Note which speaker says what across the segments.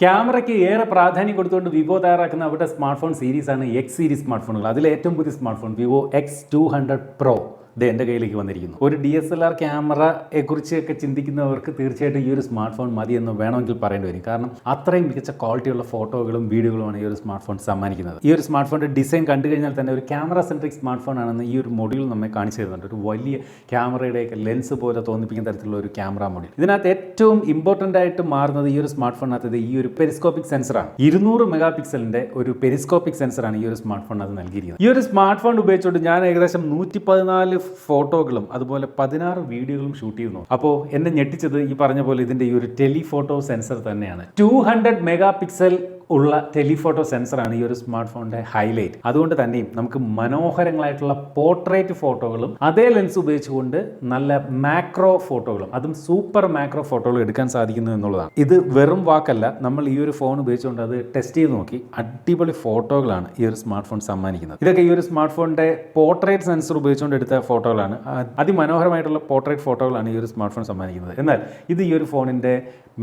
Speaker 1: ക്യാമറയ്ക്ക് ഏറെ പ്രാധാന്യം കൊടുത്തുകൊണ്ട് വിവോ തയ്യാറാക്കുന്ന അവരുടെ സ്മാർട്ട് ഫോൺ സീരീസാണ് എക്സ് സീരീസ് സ്മാർട്ട് ഫോണുകൾ അതിലെ ഏറ്റവും പുതിയ smart phone Vivo X two hundred pro ഇത് എന്റെ കയ്യിലേക്ക് വന്നിരിക്കുന്നു. ഒരു ഡി എസ് എൽ ആർ ക്യാമറയെ കുറിച്ചൊക്കെ ചിന്തിക്കുന്നവർക്ക് തീർച്ചയായിട്ടും ഈ ഒരു സ്മാർട്ട് ഫോൺ മതി എന്ന് വേണമെങ്കിൽ പറയേണ്ടി വരും. കാരണം അത്രയും മികച്ച ക്വാളിറ്റിയുള്ള ഫോട്ടോകളും വീഡിയോകളുമാണ് ഈ ഒരു സ്മാർട്ട് ഫോൺ സമ്മാനിക്കുന്നത്. ഈ ഒരു സ്മാർട്ട് ഫോണിന്റെ ഡിസൈൻ കണ്ടു കഴിഞ്ഞാൽ തന്നെ ഒരു ക്യാമറ സെൻട്രിക് സ്മാർട്ട് ഫോൺ ആണെന്ന് ഈ ഒരു മൊഡ്യൂൾ നമ്മെ കാണിച്ചു തരുന്നുണ്ട്. ഒരു വലിയ ക്യാമറയുടെയൊക്കെ ലെൻസ് പോലെ തോന്നിപ്പിക്കുന്ന തരത്തിലുള്ള ഒരു ക്യാമറ മൊഡ്യൂൾ. ഇതിനകത്ത് ഏറ്റവും ഇമ്പോർട്ടന്റ് ആയിട്ട് മാറുന്നത് ഈ ഒരു സ്മാർട്ട് ഫോണിനകത്ത് ഈ ഒരു പെരിസ്കോപ്പിക് സെൻസറാണ്. ഇരുന്നൂറ് മെഗാ പിക്സലിന്റെ ഒരു പെരിസ്കോപ്പിക് സെൻസറാണ് ഈ ഒരു സ്മാർട്ട് ഫോണിനകത്ത് നൽകിയിരിക്കുന്നത്. ഈ ഒരു സ്മാർട്ട് ഫോൺ ഉപയോഗിച്ചുകൊണ്ട് ഞാൻ ഏകദേശം നൂറ്റി പതിനാല് ഫോട്ടോകളും അതുപോലെ പതിനാറ് വീഡിയോകളും ഷൂട്ട് ചെയ്യുന്നു അപ്പോൾ എന്നെ ഞെട്ടിച്ചത് ഈ പറഞ്ഞ പോലെ ഇതിന്റെ ഈ ഒരു ടെലിഫോട്ടോ സെൻസർ തന്നെയാണ്. ടു ഹൺഡ്രഡ് മെഗാ പിക്സൽ ഉള്ള ടെലിഫോട്ടോ സെൻസറാണ് ഈ ഒരു സ്മാർട്ട് ഫോണിന്റെ ഹൈലൈറ്റ്. അതുകൊണ്ട് തന്നെയും നമുക്ക് മനോഹരങ്ങളായിട്ടുള്ള പോർട്രേറ്റ് ഫോട്ടോകളും അതേ ലെൻസ് ഉപയോഗിച്ചുകൊണ്ട് നല്ല മാക്രോ ഫോട്ടോകളും അതും സൂപ്പർ മാക്രോ ഫോട്ടോകളും എടുക്കാൻ സാധിക്കുന്നു എന്നുള്ളതാണ്. ഇത് വെറും വാക്കല്ല നമ്മൾ ഈ ഒരു ഫോൺ ഉപയോഗിച്ചുകൊണ്ട് അത് ടെസ്റ്റ് ചെയ്ത് നോക്കി അടിപൊളി ഫോട്ടോകളാണ് ഈ ഒരു സ്മാർട്ട് ഫോൺ സമ്മാനിക്കുന്നത്. ഇതൊക്കെ ഈ ഒരു സ്മാർട്ട് ഫോണിന്റെ പോർട്രേറ്റ് സെൻസർ ഉപയോഗിച്ചുകൊണ്ട് എടുത്ത ഫോട്ടോകളാണ് അതിമനോഹരമായിട്ടുള്ള പോർട്രേറ്റ് ഫോട്ടോകളാണ് ഈ ഒരു സ്മാർട്ട് ഫോൺ സമ്മാനിക്കുന്നത്. എന്നാൽ ഇത് ഈ ഒരു ഫോണിന്റെ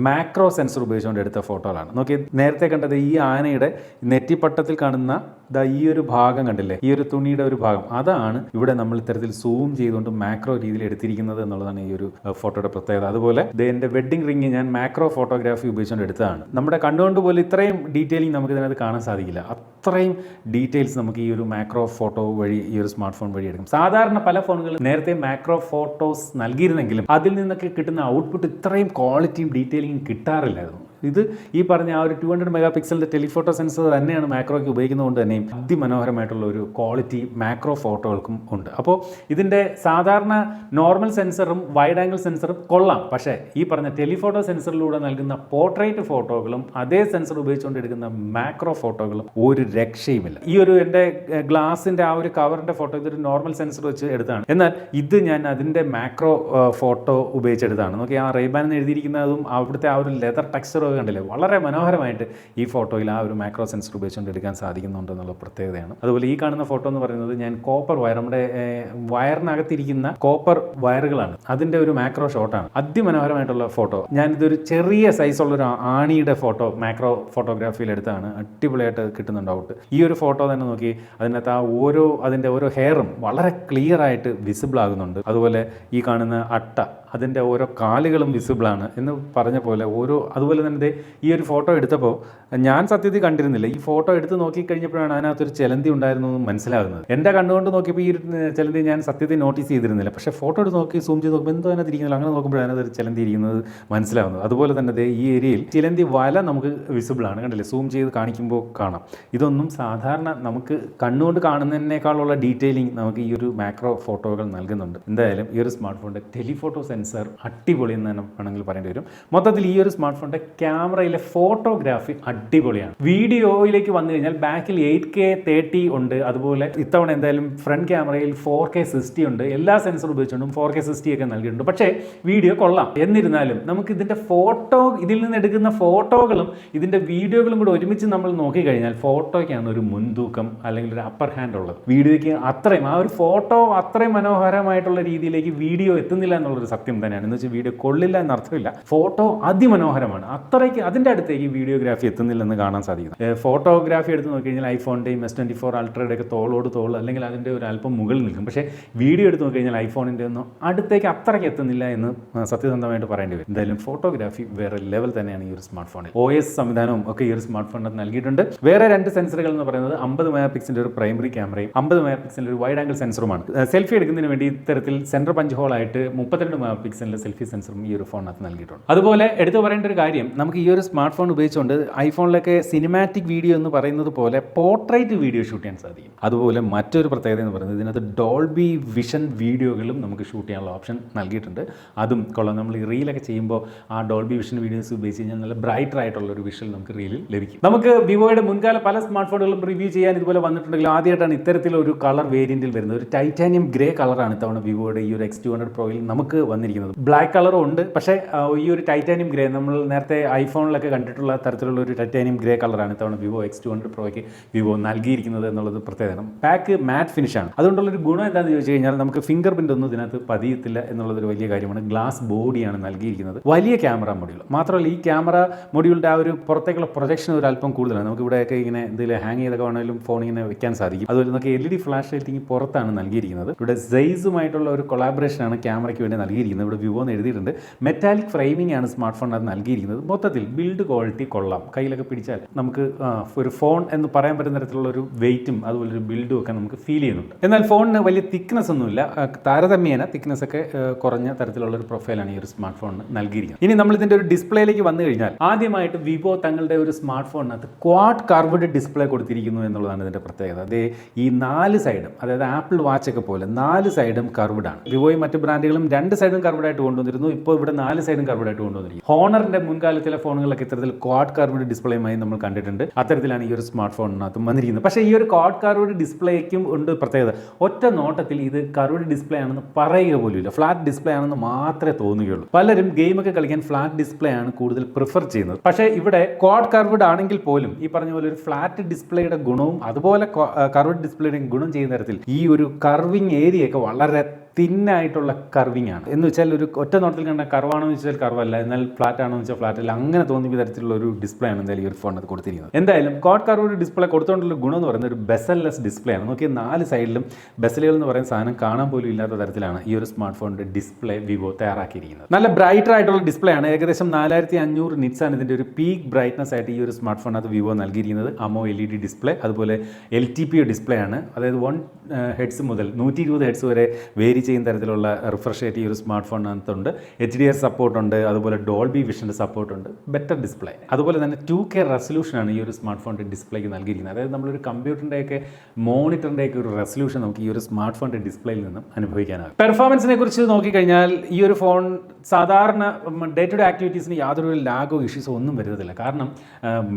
Speaker 1: മാക്രോ സെൻസർ ഉപയോഗിച്ചുകൊണ്ട് എടുത്ത ഫോട്ടോകളാണ് നോക്കി നേരത്തെ കണ്ടത് ഈ ആനയുടെ നെറ്റിപ്പട്ടത്തിൽ കാണുന്ന ദാ ഈ ഒരു ഭാഗം കണ്ടില്ലേ? ഈ ഒരു തുണിയുടെ ഒരു ഭാഗം. അതാണ് ഇവിടെ നമ്മൾ ഇത്തരത്തിൽ സൂം ചെയ്തുകൊണ്ട് മാക്രോ രീതിയിൽ എടുത്തിരിക്കുന്നത് എന്നുള്ളതാണ് ഈ ഒരു ഫോട്ടോയുടെ പ്രത്യേകത. അതുപോലെ എന്റെ വെഡ്ഡിംഗ് റിംഗ് ഞാൻ മാക്രോ ഫോട്ടോഗ്രാഫി ഉപയോഗിച്ചുകൊണ്ട് എടുത്തതാണ്. നമ്മുടെ കണ്ടുകൊണ്ട് പോലും ഇത്രയും ഡീറ്റെയിലിംഗ് നമുക്ക് ഇതിനകത്ത് കാണാൻ സാധിക്കില്ല. അത്രയും ഡീറ്റെയിൽസ് നമുക്ക് ഈ ഒരു മാക്രോ ഫോട്ടോ വഴി ഈ ഒരു സ്മാർട്ട് ഫോൺ വഴി എടുക്കും. സാധാരണ പല ഫോണുകളിൽ നേരത്തെ മാക്രോ ഫോട്ടോസ് നൽകിയിരുന്നെങ്കിലും അതിൽ നിന്നൊക്കെ കിട്ടുന്ന ഔട്ട്പുട്ട് ഇത്രയും ക്വാളിറ്റിയും ഡീറ്റെയിലിംഗും കിട്ടാറില്ലായിരുന്നു. ഇത് ഈ പറഞ്ഞ ആ ഒരു ടു ഹൺഡ്രഡ് മെഗാ പിക്സലിന്റെ ടെലിഫോട്ടോ സെൻസർ തന്നെയാണ് മാക്രോയ്ക്ക് ഉപയോഗിക്കുന്നതുകൊണ്ട് തന്നെയും അതിമനോഹരമായിട്ടുള്ള ഒരു ക്വാളിറ്റി മാക്രോ ഫോട്ടോകൾക്കും ഉണ്ട്. അപ്പോൾ ഇതിന്റെ സാധാരണ നോർമൽ സെൻസറും വൈഡ് ആംഗിൾ സെൻസറും കൊള്ളാം. പക്ഷേ ഈ പറഞ്ഞ ടെലിഫോട്ടോ സെൻസറിലൂടെ നൽകുന്ന പോർട്രേറ്റ് ഫോട്ടോകളും അതേ സെൻസർ ഉപയോഗിച്ചുകൊണ്ട് എടുക്കുന്ന മാക്രോ ഫോട്ടോകളും ഒരു രക്ഷയുമില്ല. ഈ ഒരു എന്റെ ഗ്ലാസിന്റെ ആ ഒരു കവറിന്റെ ഫോട്ടോ ഇതൊരു നോർമൽ സെൻസർ വെച്ച് എടുത്താണ്. എന്നാൽ ഇത് ഞാൻ അതിന്റെ മാക്രോ ഫോട്ടോ ഉപയോഗിച്ചെടുത്താണ് നോക്കി ആ റേബാൻ എഴുതിയിരിക്കുന്നതും അവിടുത്തെ ആ ഒരു ലെതർ ടെക്സ്ചറും കണ്ടില്ലേ? വളരെ മനോഹരമായിട്ട് ഈ ഫോട്ടോയിൽ ആ ഒരു മാക്രോ സെൻസർ ഉപയോഗിച്ചുകൊണ്ട് എടുക്കാൻ സാധിക്കുന്നുണ്ട് എന്നുള്ള പ്രത്യേകതയാണ്. അതുപോലെ ഈ കാണുന്ന ഫോട്ടോ എന്ന് പറയുന്നത് ഞാൻ കോപ്പർ വയർ നമ്മുടെ വയറിനകത്തിരിക്കുന്ന കോപ്പർ വയറുകളാണ് അതിന്റെ ഒരു മാക്രോ ഷോട്ടാണ് അതിമനോഹരമായിട്ടുള്ള ഫോട്ടോ. ഞാനിതൊരു ചെറിയ സൈസുള്ള ഒരു ആണിയുടെ ഫോട്ടോ മാക്രോ ഫോട്ടോഗ്രാഫിയിൽ എടുത്താണ് അടിപൊളിയായിട്ട് കിട്ടുന്നുണ്ട് ഔട്ട്. ഈ ഒരു ഫോട്ടോ തന്നെ നോക്കി അതിനകത്ത് ആ ഓരോ അതിന്റെ ഓരോ ഹെയറും വളരെ ക്ലിയർ ആയിട്ട് വിസിബിൾ ആകുന്നുണ്ട്. അതുപോലെ ഈ കാണുന്ന അട്ട അതിന്റെ ഓരോ കാലുകളും വിസിബിളാണ് എന്ന് പറഞ്ഞ പോലെ ഓരോ അതുപോലെ തന്നെ ഈ ഒരു ഫോട്ടോ എടുത്തപ്പോൾ ഞാൻ സത്യത്തിൽ കണ്ടിരുന്നില്ല. ഈ ഫോട്ടോ എടുത്ത് നോക്കിക്കഴിഞ്ഞപ്പോഴാണ് അതിനകത്തൊരു ചെലന്തി ഉണ്ടായിരുന്നു എന്ന് മനസ്സിലാകുന്നത്. എന്റെ കണ്ണുകൊണ്ട് നോക്കിയപ്പോൾ ഈ ഒരു ചെലന്തി ഞാൻ സത്യത്തിൽ നോട്ടീസ് ചെയ്തിരുന്നില്ല. പക്ഷേ ഫോട്ടോ എടുത്ത് നോക്കി സൂം ചെയ്ത് നോക്കുമ്പോൾ എന്തോ അതിനകത്ത് ഇരിക്കുന്നില്ല അങ്ങനെ നോക്കുമ്പോഴാണ് അതിനകത്ത് ചെലന്തി ഇരിക്കുന്നത് മനസ്സിലാകുന്നത്. അതുപോലെ തന്നെ ഈ ഏരിയയിൽ ചിലന്തി വല നമുക്ക് വിസിബിളാണ് കണ്ടില്ലേ? സൂം ചെയ്ത് കാണിക്കുമ്പോൾ കാണാം. ഇതൊന്നും സാധാരണ നമുക്ക് കണ്ണുകൊണ്ട് കാണുന്നതിനേക്കാളുള്ള ഡീറ്റെയിലിംഗ് നമുക്ക് ഈ ഒരു മാക്രോ ഫോട്ടോകൾ നൽകുന്നുണ്ട്. എന്തായാലും ഈ ഒരു സ്മാർട്ട് ഫോണിന്റെ ടെലിഫോട്ടോ സെൻസർ അടിപൊളി എന്ന് തന്നെ വേണമെങ്കിൽ പറയേണ്ടി വരും. മൊത്തത്തിൽ ഈ ഒരു സ്മാർട്ട് ഫോണിന്റെ ക്യാമറയിലെ ഫോട്ടോഗ്രാഫി അടിപൊളിയാണ്. വീഡിയോയിലേക്ക് വന്നു കഴിഞ്ഞാൽ ബാക്കിൽ എയ്റ്റ് കെ തേർട്ടി ഉണ്ട്. അതുപോലെ ഇത്തവണ എന്തായാലും ഫ്രണ്ട് ക്യാമറയിൽ ഫോർ കെ സിക്സ്റ്റി ഉണ്ട്. എല്ലാ സെൻസർ ഉപയോഗിച്ചുകൊണ്ടും ഫോർ കെ സിക്സ്റ്റി ഒക്കെ നൽകിയിട്ടുണ്ട്. പക്ഷേ വീഡിയോ കൊള്ളാം. എന്നിരുന്നാലും നമുക്ക് ഇതിന്റെ ഫോട്ടോ ഇതിൽ നിന്ന് എടുക്കുന്ന ഫോട്ടോകളും ഇതിന്റെ വീഡിയോകളും കൂടെ ഒരുമിച്ച് നമ്മൾ നോക്കിക്കഴിഞ്ഞാൽ ഫോട്ടോയ്ക്കാണ് ഒരു മുൻതൂക്കം അല്ലെങ്കിൽ ഒരു അപ്പർ ഹാൻഡ് ഉള്ളത്. വീഡിയോയ്ക്ക് അത്രയും ആ ഒരു ഫോട്ടോ അത്രയും മനോഹരമായിട്ടുള്ള രീതിയിലേക്ക് വീഡിയോ എത്തുന്നില്ല എന്നുള്ളൊരു സത്യം തന്നെയാണ്. എന്ന് വെച്ചാൽ വീഡിയോ കൊള്ളില്ല എന്നർത്ഥമില്ല. ഫോട്ടോ അതിമനോഹരമാണ്. അത്രയ്ക്ക് അതിന്റെ അടുത്തേക്ക് വീഡിയോഗ്രാഫി എത്തുന്നില്ലെന്ന് കാണാൻ സാധിക്കും ഫോട്ടോഗ്രാഫി എടുത്ത് നോക്കിക്കഴിഞ്ഞാൽ ഐഫോണിന്റെയും എസ് ട്വന്റി ഫോർ അൾട്രയുടെ ഒക്കെ തോളോട് തോൾ അല്ലെങ്കിൽ അതിന്റെ ഒരു അല്പം മുകളിൽ നിൽക്കും. പക്ഷേ വീഡിയോ എടുത്ത് നോക്കിക്കഴിഞ്ഞാൽ ഐഫോണിന്റെ ഒന്നും അടുത്തേക്ക് അത്രയ്ക്ക് എത്തുന്നില്ല എന്ന് സത്യസന്ധമായിട്ട് പറയേണ്ടി വരും. എന്തായാലും ഫോട്ടോഗ്രാഫി വേറെ ലെവൽ തന്നെയാണ് ഈ ഒരു സ്മാർട്ട് ഫോണിൽ ഒ എസ് സംവിധാനവും ഒക്കെ ഈ ഒരു സ്മാർട്ട് ഫോണിന് നൽകിയിട്ടുണ്ട്. വേറെ രണ്ട് സെൻസറുകൾ എന്ന് പറയുന്നത് അമ്പത് മെഗാ പിക്സലിന്റെ ഒരു പ്രൈമറി ക്യാമറയും അമ്പത് മെഗാ പിക്സലിന്റെ ഒരു വൈഡ് ആംഗിൾ സെൻസറുമാണ്. സെൽഫി എടുക്കുന്നതിന് വേണ്ടി ഇത്തരത്തിൽ സെന്റർ പഞ്ച് ഹോളായിട്ട് മുപ്പത്തിരണ്ട് മെഗാ പിക്സലിന്റെ സെൽഫി സെൻസറും ഈ ഒരു ഫോണിനകത്ത് നൽകിയിട്ടുണ്ട്. അതുപോലെ എടുത്തു പറയേണ്ട ഒരു കാര്യം നമുക്ക് ഈ ഒരു സ്മാർട്ട് ഫോൺ ഉപയോഗിച്ചുകൊണ്ട് ഐഫോണിലൊക്കെ സിനിമാറ്റിക് വീഡിയോ എന്ന് പറയുന്നത് പോലെ പോർട്രേറ്റ് വീഡിയോ ഷൂട്ട് ചെയ്യാൻ സാധിക്കും. അതുപോലെ മറ്റൊരു പ്രത്യേകത എന്ന് പറയുന്നത് ഇതിനകത്ത് ഡോൾബി വിഷൻ വീഡിയോകളും നമുക്ക് ഷൂട്ട് ചെയ്യാനുള്ള ഓപ്ഷൻ നൽകിയിട്ടുണ്ട്. അതും കൊള്ളാം നമ്മൾ ഈ റീലൊക്കെ ചെയ്യുമ്പോൾ ആ ഡോൾബി വിഷൻ വീഡിയോസ് ഉപയോഗിച്ച് കഴിഞ്ഞാൽ നല്ല ബ്രൈറ്റർ ആയിട്ടുള്ള ഒരു വിഷൻ നമുക്ക് റീലിൽ ലഭിക്കും. നമുക്ക് വിവോയുടെ മുൻകാല പല സ്മാർട്ട് ഫോണുകളും റിവ്യൂ ചെയ്യാൻ ഇതുപോലെ വന്നിട്ടുണ്ടെങ്കിൽ ആദ്യമായിട്ടാണ് ഇത്തരത്തിലൊരു കളർ വേരിയന്റിൽ വരുന്നത്. ഒരു ടൈറ്റാനിയം ഗ്രേ കളറാണ് ഇത്തവണ വിവോയുടെ ഈ ഒരു എക്സ് ടു ഹൺഡ്രഡ് പ്രോയിൽ നമുക്ക് വന്നിരിക്കുന്നത്. വന്നിരിക്കുന്നത്. ബ്ലാക്ക് കളറും ഉണ്ട്. പക്ഷേ ഈ ഒരു ടൈറ്റാനിയം ഗ്രേ നമ്മൾ നേരത്തെ ഐഫോണിലൊക്കെ കണ്ടിട്ടുള്ള തരത്തിലുള്ള ഒരു ടൈറ്റാനിയം ഗ്രേ കളറാണ് ഇത്തവണ വിവോ എക്സ് ടു ഹൺഡ്രഡ് പ്രോയ്ക്ക് വിവോ നൽകിയിരിക്കുന്നത് എന്നുള്ളത് പ്രത്യേകത പാക്ക് മാറ്റ് ഫിനിഷാണ് അതുകൊണ്ടുള്ളൊരു ഗുണം എന്താണെന്ന് ചോദിച്ചു കഴിഞ്ഞാൽ നമുക്ക് ഫിംഗർ പ്രിന്റ് ഒന്നും ഇതിനകത്ത് പതിയത്തില്ല എന്നുള്ളതൊരു വലിയ കാര്യമാണ്. ഗ്ലാസ് ബോഡിയാണ് നൽകിയിരിക്കുന്നത്. വലിയ ക്യാമറ മൊഡ്യൂൾ മാത്രമല്ല ഈ ക്യാമറ മൊഡ്യൂളിന്റെ ആ ഒരു പുറത്തേക്കുള്ള പ്രൊജക്ഷൻ ഒരു അല്പം കൂടുതലാണ്. നമുക്ക് ഇവിടെയൊക്കെ ഇങ്ങനെ എന്തെങ്കിലും ഹാങ് ചെയ്തൊക്കെ വേണമെങ്കിലും ഫോൺ ഇങ്ങനെ വെക്കാൻ സാധിക്കും. അതുപോലെ നമുക്ക് L E D flash lighting പുറത്താണ് നൽകിയിരിക്കുന്നത്. ഇവിടെ സൈസുമായിട്ടുള്ള ഒരു കൊളാബറേഷനാണ് ക്യാമറയ്ക്ക് വേണ്ടി നൽകിയിരിക്കുന്നത്. ഇവിടെ വ്യൂ എന്ന് എഴുതിയിട്ടുണ്ട്. മെറ്റാലിക് ഫ്രെയിമിംഗ് ആണ് സ്മാർട്ട് അത് നൽകിയിരിക്കുന്നത്. മൊത്തത്തിൽ ബിൽഡ് ക്വാളിറ്റി കൊള്ളാം. കയ്യിലൊക്കെ പിടിച്ചാൽ നമുക്ക് ഒരു ഫോൺ എന്ന് പറയാൻ പറ്റുന്ന തരത്തിലുള്ള ഒരു വെയിറ്റും അതുപോലെ ഒരു ബിൽഡും ഒക്കെ നമുക്ക് ഫീൽ ചെയ്യുന്നുണ്ട്. എന്നാൽ ഫോണിന് വലിയ തിക്നെസ് ഒന്നുമില്ല. താരതമ്യേന തിക്നെസ് ഒക്കെ കുറഞ്ഞ തരത്തിലുള്ള ഒരു പ്രൊഫൈലാണ് ഈ ഒരു സ്മാർട്ട് ഫോണിന് നൽകിയിരിക്കുന്നത്. ഇനി നമ്മൾ ഇതിന്റെ ഒരു ഡിസ്പ്ലേയിലേക്ക് വന്നു കഴിഞ്ഞാൽ ആദ്യമായിട്ട് വിവോ തങ്ങളുടെ ഒരു സ്മാർട്ട് ഫോണിനകത്ത് ക്വാഡ് കർവ്ഡ് ഡിസ്പ്ലേ കൊടുത്തിരിക്കുന്നു എന്നുള്ളതാണ് ഇതിന്റെ പ്രത്യേകത. അതേ ഈ നാല് സൈഡും അതായത് ആപ്പിൾ വാച്ച് ഒക്കെ പോലെ നാല് സൈഡും കർവ്ഡ് ആണ്. വിവോയും മറ്റു ബ്രാൻഡുകളും രണ്ട് സൈഡും കർവ്ഡ് ആയിട്ട് കൊണ്ടുവന്നിരുന്നു. ഇപ്പോൾ ഇവിടെ നാല് സൈഡും കർവ്ഡ് ആയിട്ട് കൊണ്ടുവന്നിരിക്കും ഹോണറിന്റെ മുൻകാലത്തിലെ ഫോണുകളൊക്കെ ഇത്തരത്തിൽ ക്വാഡ് കർവ്ഡ് ഡിസ്പ്ലേയുമായി നമ്മൾ കണ്ടിട്ടുണ്ട്. അത്തരത്തിലാണ് ഈ ഒരു സ്മാർട്ട് ഫോണിനകത്ത് വന്നിരിക്കുന്നത്. പക്ഷേ ഈ ഒരു ക്വാഡ് കർവ്ഡ് ഡിസ്പ്ലേക്കും ഉണ്ട് പ്രത്യേകത. ഒറ്റ നോട്ടത്തിൽ ഇത് കർവഡ് ഡിസ്പ്ലേ ആണെന്ന് പറയുക പോലും ഇല്ല ഫ്ലാറ്റ് ഡിസ്പ്ലേ ആണെന്ന് മാത്രമേ തോന്നുകയുള്ളൂ. പലരും ഗെയിമൊക്കെ കളിക്കാൻ ഫ്ലാറ്റ് ഡിസ്പ്ലേ ആണ് കൂടുതൽ പ്രിഫർ ചെയ്യുന്നത്. പക്ഷേ ഇവിടെ ക്വാഡ് കർവഡ് ആണെങ്കിൽ പോലും ഈ പറഞ്ഞ പോലെ ഒരു ഫ്ലാറ്റ് ഡിസ്പ്ലേയുടെ ഗുണവും അതുപോലെ കർവഡ് ഡിസ്പ്ലേയുടെ ഗുണം ചെയ്യുന്ന തരത്തിൽ ഈ ഒരു കർവിങ് ഏരിയയൊക്കെ വളരെ തിന്നായിട്ടുള്ള കർവിങ് ആണ് എന്ന് വെച്ചാൽ ഒരു ഒറ്റ നോട്ടത്തിൽ കണ്ട കർവാണോ എന്ന് വെച്ചാൽ കർവല്ല എന്നാൽ ഫ്ലാറ്റ് ആണെന്ന് വെച്ചാൽ ഫ്ലാറ്റ് അല്ല. അങ്ങനെ തോന്നിയ തരത്തിലുള്ള ഒരു ഡിസ്പ്ലേ ആണ് എന്തായാലും ഈ ഒരു ഫോണിനകത്ത് കൊടുത്തിരിക്കുന്നത്. എന്തായാലും കോഡ് കർവ് ഒരു ഡിസ്പ്ലേ കൊടുത്തുകൊണ്ടുള്ള ഗുണം എന്ന് പറയുന്നത് ഒരു ബെസൽലെസ് ഡിസ്പ്ലേ ആണ്. നോക്കിയാൽ നാല് സൈഡിലും ബെസലുകൾ എന്ന് പറയുന്ന സാധനം കാണാൻ പോലും ഇല്ലാത്ത തരത്തിലാണ് ഈ ഒരു സ്മാർട്ട് ഫോണിന്റെ ഡിസ്പ്ലേ വിവോ തയ്യാറാക്കിയിരിക്കുന്നത്. നല്ല ബ്രൈറ്റർ ആയിട്ടുള്ള ഡിസ്പ്ലേ ആണ്. ഏകദേശം നാലായിരത്തി അഞ്ഞൂറ് നിറ്റ്സ് ആണ് ഇതിന്റെ ഒരു പീക്ക് ബ്രൈറ്റ്നസ് ആയിട്ട് ഈ ഒരു സ്മാർട്ട് ഫോണിനകത്ത് വിവോ നൽകിയിരിക്കുന്നത്. അമോ എൽ ഇ ഡി ഡിസ്പ്ലേ അതുപോലെ എൽ ടി പി ഡിസ്പ്ലേ ആണ്. അതായത് വൺ ഹെഡ്സ് മുതൽ നൂറ്റി ഇരുപത് ഹെഡ്സ് വരെ വേരി ചെയ്യുന്ന തരത്തിലുള്ള റിഫ്രഷ് റേറ്റ് ഈ ഒരു സ്മാർട്ട് ഫോണിനകത്തുണ്ട് എച്ച് ഡി ആർ സപ്പോർട്ടുണ്ട് അതുപോലെ ഡോൾബി വിഷന്റെ സപ്പോർട്ടുണ്ട് ബെറ്റർ ഡിസ്പ്ലേ അതുപോലെ തന്നെ ടു കെ റെസൊല്യൂഷനാണ് ഈ ഒരു സ്മാർട്ട് ഫോണിന്റെ ഡിസ്പ്ലേക്ക് നൽകിയിരിക്കുന്നത്. അതായത് നമ്മളൊരു കമ്പ്യൂട്ടറിന്റെയൊക്കെ മോണിറ്ററിന്റെയൊക്കെ ഒരു റെസൊല്യൂഷൻ നമുക്ക് ഈ ഒരു സ്മാർട്ട് ഫോണിന്റെ ഡിസ്പ്ലേയിൽ നിന്നും അനുഭവിക്കാനാകും. പെർഫോമൻസിനെ കുറിച്ച് നോക്കിക്കഴിഞ്ഞാൽ ഈ ഒരു ഫോൺ സാധാരണ ഡേ ടു ഡേ ആക്ടിവിറ്റീസിന് യാതൊരു ലാഗോ ഇഷ്യൂസോ ഒന്നും വരുന്നതില്ല. കാരണം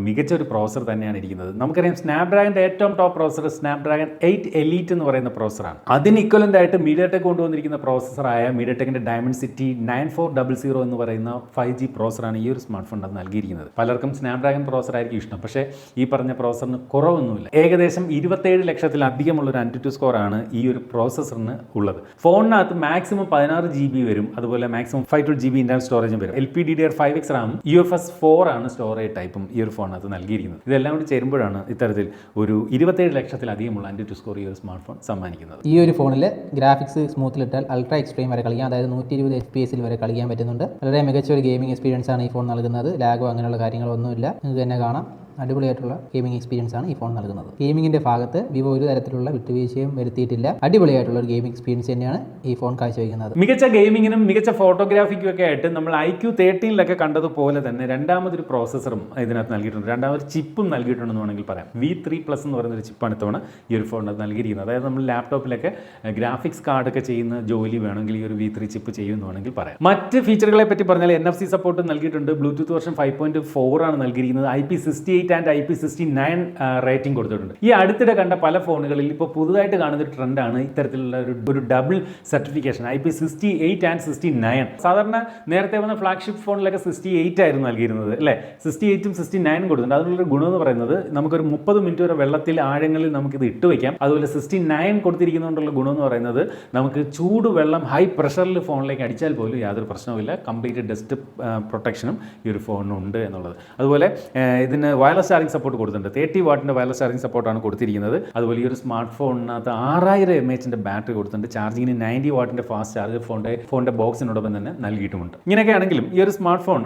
Speaker 1: മികച്ച ഒരു പ്രോസർ തന്നെയാണ് ഇരിക്കുന്നത്. നമുക്കറിയാം സ്നാപ്ഡ്രാഗന്റെ ഏറ്റവും top processor Snapdragon eight elite എന്ന് പറയുന്ന പ്രോസറാണ് അതിന് ഇക്വലന്റ് ആയിട്ട് മീഡിയ ടെക് കൊണ്ടുവന്നിരിക്കുന്ന പ്രോസസ്സറായ മീഡിയടെക്കിന്റെ Dimensity nine four double zero എന്ന് പറയുന്ന ഫൈവ് ജി പ്രോസറാണ് ഈ ഒരു സ്മാർട്ട് ഫോൺ നൽകിയിരിക്കുന്നത്. പലർക്കും സ്നാപ്ഡ്രാഗൺ പ്രോസർ ഇഷ്ടം. പക്ഷേ ഈ പറഞ്ഞ പ്രോസറിന് കുറവൊന്നുമില്ല. ഏകദേശം ഇരുപത്തേഴ് ലക്ഷത്തിലധികമുള്ള ഒരു അന്റി സ്കോറാണ് ഈ ഒരു പ്രോസസ്സറിന് ഉള്ളത്. ഫോണിനകത്ത് മാക്സിമം പതിനാറ് ജി ബി വരും. അതുപോലെ maximum five two G B inter സ്റ്റോറേജും വരും. L P D D R five X റാമും യു എഫ് എസ് ഫോർ ആണ് സ്റ്റോറേജ് ടൈപ്പും ഈ ഒരു ഫോണിനകത്ത് നൽകിയിരിക്കുന്നത്. ഇതെല്ലാം കൂടി ചേരുമ്പോഴാണ് ഇത്തരത്തിൽ ഒരു ഇരുപത്തേഴ് ലക്ഷത്തിലധികമുള്ള അന്റി ടു സ്കോർ ഈ ഒരു സ്മാർട്ട് ഫോൺ സമ്മാനിക്കുന്നത്.
Speaker 2: ഈ ഒരു ഫോണിൽ ഗ്രാഫിക്സ് സ്മൂത്തിലിട്ടാൽ അൾട്രാ എക്സ്ട്രീം വരെ കളിക്കാം. അതായത് നൂറ്റി ഇരുപത് എഫ് പി എസിൽ വരെ കളിക്കാൻ പറ്റുന്നുണ്ട്. വളരെ മികച്ച ഒരു ഗെയിമിംഗ് എക്സ്പീരിയൻസ് ആണ് ഈ ഫോൺ നൽകുന്നത്. ലാഗോ അങ്ങനെയുള്ള കാര്യങ്ങളൊന്നുമില്ല. നിങ്ങൾക്ക് തന്നെ കാണാം. അടിപൊളിയായിട്ടുള്ള ഗെയിമിംഗ് എക്സ്പീരിയൻസ് ആണ് ഈ ഫോൺ നൽകുന്നത്. ഗെയിമിംഗിന്റെ ഭാഗത്ത് വിവോ ഒരു തരത്തിലുള്ള വിട്ടുവീഴ്ചയും വരുത്തിയിട്ടില്ല. അടിപൊളിയായിട്ടുള്ള ഒരു ഗെയിമിംഗ് എക്സ്പീരിയൻസ് തന്നെയാണ് ഈ ഫോൺ കാഴ്ചവെക്കുന്നത്.
Speaker 1: മികച്ച ഗെയിമിങ്ങിനും മികച്ച ഫോട്ടോഗ്രാഫിക്കും ഒക്കെ ആയിട്ട് നമ്മൾ ഐ ക്യു തേർട്ടീനിലൊക്കെ കണ്ടതുപോലെ തന്നെ രണ്ടാമതൊരു പ്രോസസ്സറും ഇതിനകത്ത് നൽകിയിട്ടുണ്ട്. രണ്ടാമത് ചിപ്പും നൽകിയിട്ടുണ്ടെന്ന് വേണമെങ്കിൽ പറയാം. വി ത്രീ പ്ലസ് എന്ന് പറയുന്ന ഒരു ചിപ്പാണ് ഇത്തവണ ഈ ഒരു ഫോണിനകത്ത് നൽകിയിരിക്കുന്നത്. അതായത് നമ്മൾ ലാപ്ടോപ്പിലൊക്കെ ഗ്രാഫിക്സ് കാർഡൊക്കെ ചെയ്യുന്ന ജോലി വേണമെങ്കിൽ ഈ ഒരു വി ത്രീ ചിപ്പ് ചെയ്യുമെന്ന് വേണമെങ്കിൽ പറയാം. മറ്റ് ഫീച്ചറുകളെ പറ്റി പറഞ്ഞാൽ എൻ എഫ് സി സപ്പോർട്ട് നൽകിയിട്ടുണ്ട്. Bluetooth version five point four ആണ് നൽകിയിരിക്കുന്നത്. I P sixty and I P sixty nine rating കൊടുത്തിട്ടുണ്ട്. ഈ അടുത്തിടെ കണ്ട പല ഫോണുകളിൽ ഇപ്പോൾ പുതുതായിട്ട് കാണുന്ന ഒരു ട്രെൻഡാണ് ഇത്തരത്തിലുള്ള ഒരു ഒരു double certification I P sixty eight and sixty nine സാധാരണ നേരത്തെ വന്ന ഫ്ലാഗ്ഷിപ്പ് ഫോണിലൊക്കെ സിക്സ്റ്റി എയ്റ്റ് ആയിരുന്നു നൽകിയിരുന്നത് അല്ലേ? സിക്സ്റ്റി എയ്റ്റും സിക്സ്റ്റി നയനും കൊടുത്തിട്ടുണ്ട്. അതിനുള്ളൊരു ഗുണം എന്ന് പറയുന്നത് നമുക്കൊരു മുപ്പത് മിനിറ്റ് വരെ വെള്ളത്തിൽ ആഴങ്ങളിൽ നമുക്ക് ഇത് ഇട്ട് വയ്ക്കാം അതുപോലെ സിക്സ്റ്റി നയൻ കൊടുത്തിരിക്കുന്നതുകൊണ്ടുള്ള ഗുണം എന്ന് പറയുന്നത് നമുക്ക് ചൂട് വെള്ളം ഹൈ പ്രഷറിൽ ഫോണിലേക്ക് അടിച്ചാൽ പോലും യാതൊരു പ്രശ്നവുമില്ല. കംപ്ലീറ്റ് ഡസ്റ്റ് പ്രൊട്ടക്ഷനും ഈ ഒരു ഫോണിനുണ്ട് എന്നുള്ളത്. അതുപോലെ ഇതിന് ഇതിന് വയർലെസ് ചാർജിങ് സപ്പോർട്ട് കൊടുത്തിട്ടുണ്ട്. തേർട്ടി വാട്ടിന്റെ വയർലെസ് ചാർജിങ് സപ്പോർട്ടാണ് കൊടുത്തിരിക്കുന്നത്. അതുപോലെ ഈ ഒരു സ്മാർട്ട് ഫോണിനകത്ത് ആറായിരം എം എച്ചിന്റെ ബാറ്ററി കൊടുത്തിട്ടുണ്ട്. ചാർജിങ്ങിന് നയന്റി വാട്ടിന്റെ ഫാസ്റ്റ് ചാർജ് ഫോണിന്റെ ഫോണിന്റെ ബോക്സിനോടൊപ്പം തന്നെ നൽകിയിട്ടുമുണ്ട്. ഇങ്ങനെയൊക്കെ ആണെങ്കിലും ഈ ഒരു സ്മാർട്ട് ഫോൺ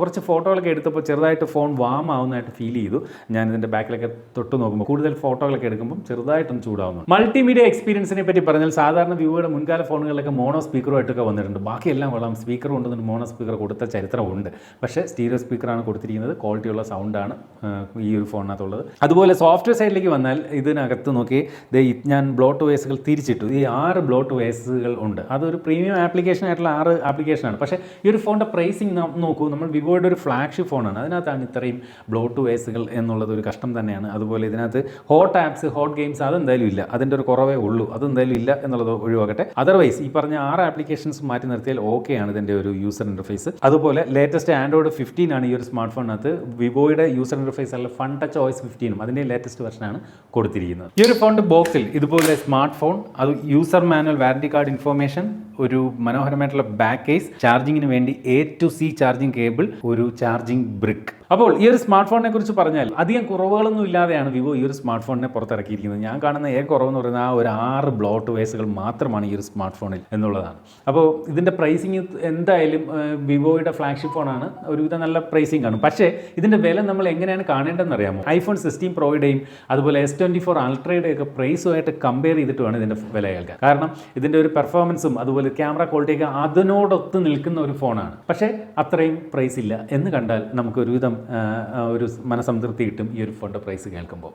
Speaker 1: കുറച്ച് ഫോട്ടോകളൊക്കെ എടുത്തപ്പോൾ ചെറുതായിട്ട് ഫോൺ വാം ആവുന്നതായിട്ട് ഫീൽ ചെയ്തു. ഞാൻ ഇതിന്റെ ബാക്കിലൊക്കെ തൊട്ട് നോക്കുമ്പോൾ കൂടുതൽ ഫോട്ടോകളൊക്കെ എടുക്കുമ്പോൾ ചെറുതായിട്ടൊന്ന് ചൂടാവുന്നു. മൾട്ടിമീഡിയ എക്സ്പീരിയൻസിനെ പറ്റി പറഞ്ഞാൽ സാധാരണ വ്യൂവയുടെ മുൻകാല ഫോണുകളിലൊക്കെ മോണോ സ്പീക്കറുമായിട്ടൊക്കെ വന്നിട്ടുണ്ട്. ബാക്കിയെല്ലാം കൊള്ളാം. സ്പീക്കർ കൊണ്ടുവന്നിട്ട് മോണോ സ്പീക്കർ കൊടുത്ത ചരിത്രമുണ്ട്. പക്ഷേ സ്റ്റീരിയോ സ്പീക്കറാണ് കൊടുത്തിരിക്കുന്നത്. ക്വാളിറ്റിയുള്ള സൗണ്ടാണ് ഈ ഒരു ഫോണിനകത്തുള്ളത്. അതുപോലെ സോഫ്റ്റ്വെയർ സൈഡിലേക്ക് വന്നാൽ ഇതിനകത്ത് നോക്കി ഞാൻ ബ്ലോട്ട് വേസുകൾ തിരിച്ചിട്ടു. ഈ ആറ് ബ്ലോട്ട് വേസുകൾ ഉണ്ട്. അതൊരു പ്രീമിയം ആപ്ലിക്കേഷൻ ആയിട്ടുള്ള ആറ് ആപ്ലിക്കേഷനാണ് പക്ഷേ ഈ ഒരു ഫോണിന്റെ പ്രൈസിങ് നോക്കൂ. നമ്മൾ വിവോയുടെ ഒരു ഫ്ലാഗ്ഷിപ്പ് ഫോണാണ്. അതിനകത്താണ് ഇത്രയും ബ്ലോട്ട് വേസുകൾ എന്നുള്ളത് ഒരു കഷ്ടം തന്നെയാണ്. അതുപോലെ ഇതിനകത്ത് ഹോട്ട് ആപ്സ് ഹോട്ട് ഗെയിംസ് അതെന്തായാലും ഇല്ല. അതിന്റെ ഒരു കുറവേ ഉള്ളൂ. അതെന്തായാലും ഇല്ല എന്നുള്ളത് ഒഴിവാക്കട്ടെ. അതർവൈസ് ഈ പറഞ്ഞ ആറ് ആപ്ലിക്കേഷൻസ് മാറ്റി നിർത്തിയാൽ ഓക്കെ ആണ് ഇതിന്റെ ഒരു യൂസർ ഇന്റർഫേസ് അതുപോലെ ലേറ്റസ്റ്റ് ആൻഡ്രോയിഡ് ഫിഫ്റ്റീൻ ആണ് ഈ ഒരു സ്മാർട്ട് ഫോണിനകത്ത് വിവോയുടെ യൂസർ ഇന്റർഫേസ് അല്ല ഫൺ ടച്ച് ഓയിസ് ഫിഫ്റ്റീനും അതിന്റെ ലേറ്റസ്റ്റ് വെർഷനാണ് കൊടുത്തിരിക്കുന്നത്. ഈ ഒരു ഫോണിന്റെ ബോക്സിൽ ഇതുപോലെ സ്മാർട്ട് ഫോൺ അത് user manual warranty card information ഒരു മനോഹരമായിട്ടുള്ള ബാക്ക് കേസ് ചാർജിങ്ങിന് വേണ്ടി A to C charging cable ഒരു ചാർജിങ് ബ്രിക്ക് അപ്പോൾ ഈ ഒരു സ്മാർട്ട് ഫോണിനെ കുറിച്ച് പറഞ്ഞാൽ അധികം കുറവുകളൊന്നും ഇല്ലാതെയാണ് വിവോ ഈ ഒരു സ്മാർട്ട് ഫോണിനെ പുറത്തിറക്കിയിരിക്കുന്നത്. ഞാൻ കാണുന്ന ഏക കുറവെന്ന് പറയുന്നത് ആ ഒരു ആറ് ബ്ലോട്ട് വേസുകൾ മാത്രമാണ് ഈ ഒരു സ്മാർട്ട് ഫോണിൽ എന്നുള്ളതാണ്. അപ്പോൾ ഇതിന്റെ പ്രൈസിങ് എന്തായാലും വിവോയുടെ ഫ്ലാഗ്ഷിപ്പ് ഫോണാണ് ഒരുവിധം നല്ല പ്രൈസിങ് കാണും. പക്ഷേ ഇതിന്റെ വില നമ്മൾ എങ്ങനെയാണ് കാണേണ്ടതെന്ന് അറിയാമോ ഐഫോൺ സിക്സ്റ്റീൻ പ്രോയുടെയും അതുപോലെ എസ് ട്വന്റി ഫോർ അൾട്രയുടെ ഒക്കെ പ്രൈസുമായിട്ട് കമ്പയർ ചെയ്തിട്ട് വേണം ഇതിന്റെ വില കേൾക്കാൻ. കാരണം ഇതിന്റെ ഒരു പെർഫോമൻസും അതുപോലെ ക്യാമറ ക്വാളിറ്റിയൊക്കെ അതിനോടൊത്ത് നിൽക്കുന്ന ഒരു ഫോണാണ് പക്ഷേ അത്രയും പ്രൈസ് ഇല്ല എന്ന് കണ്ടാൽ നമുക്ക് ഒരുവിധം ഒരു മനസംതൃപ്തി കിട്ടും ഈ ഒരു ഫോണിന്റെ പ്രൈസ് കേൾക്കുമ്പോൾ.